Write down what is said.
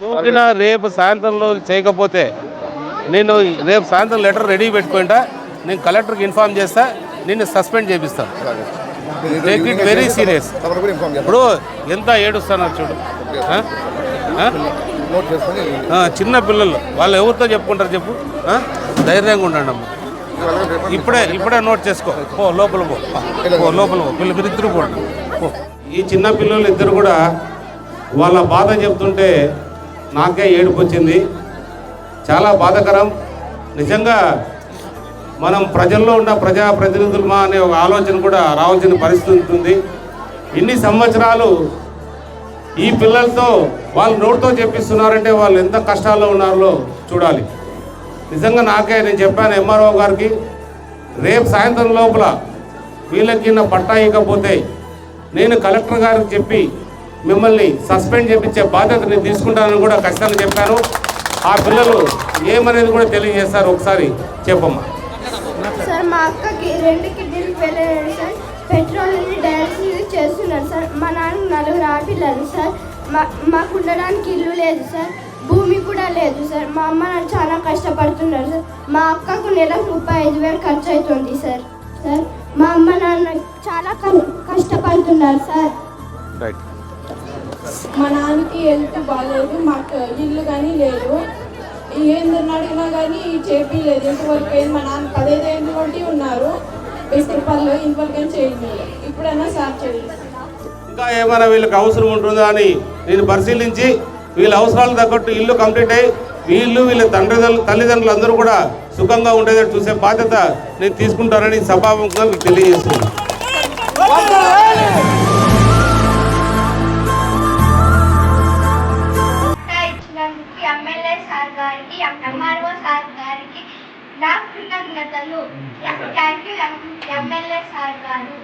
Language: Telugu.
ఓకేనా రేపు సాయంత్రంలో చేయకపోతే నేను రేపు సాయంత్రం లెటర్ రెడీ పెట్టుకుంటా నేను కలెక్టర్కి ఇన్ఫార్మ్ చేస్తా నిన్ను సస్పెండ్ చేపిస్తాను టేక్ ఇట్ వెరీ సీరియస్ ఇప్పుడు ఎంత ఏడుస్తున్నారు చూడు. చిన్న పిల్లలు వాళ్ళు ఎవరితో చెప్పుకుంటారు చెప్పు? ధైర్యంగా ఉండండి అమ్మ. ఇప్పుడే ఇప్పుడే నోట్ చేసుకో. పో లోపల పో. పో లోపల పో. పిల్ల ఇద్దరు పోండి. ఈ చిన్న పిల్లలు ఇద్దరు కూడా వాళ్ళ బాధ చెప్తుంటే నాకే ఏడుపు వచ్చింది చాలా బాధాకరం. నిజంగా మనం ప్రజల్లో ఉన్న ప్రజాప్రతినిధులమా అనే ఒక ఆలోచన కూడా రావాల్సిన పరిస్థితి ఉంటుంది. ఇన్ని సంవత్సరాలు ఈ పిల్లలతో వాళ్ళు నోటితో చెప్పిస్తున్నారంటే వాళ్ళు ఎంత కష్టాల్లో ఉన్నారో చూడాలి. నిజంగా నాకే నేను చెప్పాను ఎంఆర్ఓ గారికి రేపు సాయంత్రం లోపల వీళ్ళకి నా పట్టా ఇవ్వకపోతే నేను కలెక్టర్ గారికి చెప్పి మిమ్మల్ని సస్పెండ్ చేపించే బాధ్యత నేను తీసుకుంటానని కూడా ఖచ్చితంగా చెప్పాను. ఆ పిల్లలు ఏమనేది కూడా తెలియజేస్తారు ఒకసారి చెప్పమ్మా. సార్ మా అక్కకి రెండు కిడ్నీలు ఫెయిల్ అయ్యాడు సార్. పెట్రోల్ అని డయాలసిస్ చేస్తున్నారు సార్. మా నాన్న నలుగురు ఆడపిల్లలు సార్. మా మాకు ఉండడానికి ఇల్లు లేదు సార్. భూమి కూడా లేదు సార్. మా అమ్మ నాన్న చాలా కష్టపడుతున్నారు సార్. మా అక్కకు నెలకు ముప్పై ఐదు వేలు ఖర్చు అవుతుంది సార్. సార్ మా అమ్మ నాన్న చాలా క- కష్టపడుతున్నారు సార్. రైట్ మా నాన్నకి హెల్త్ బాగాలేదు మాకు ఇల్లు కానీ లేదు. ఏందన్నా అడిగినా కానీ చేపిలేదు ఇంతవరకు ఏం మా నాన్న పదహైదు ఏళ్ళు కొట్టి ఉన్నారు. విస్తృపల్లో ఇంతవరకు చేయండి ఇప్పుడన్నా సార్ చేయండి ఇంకా ఏమైనా వీళ్ళకి అవసరం ఉంటుందా అని నేను పరిశీలించి వీళ్ళ అవసరాలు తగ్గట్టు ఇల్లు కంప్లీట్ అయ్యి వీళ్ళు వీళ్ళ తండ్రి తల్లిదండ్రులు అందరూ కూడా సుఖంగా ఉండేటట్టు చూసే బాధ్యత నేను తీసుకుంటానని సభాముఖంగా మీకు తెలియజేస్తున్నాను. ఎమ్మెల్యే సార్ గారికి ఎంఆర్ఓ సార్ గారికి నా కృతజ్ఞతలు. థ్యాంక్ యూ ఎమ్మెల్యే సార్ గారు.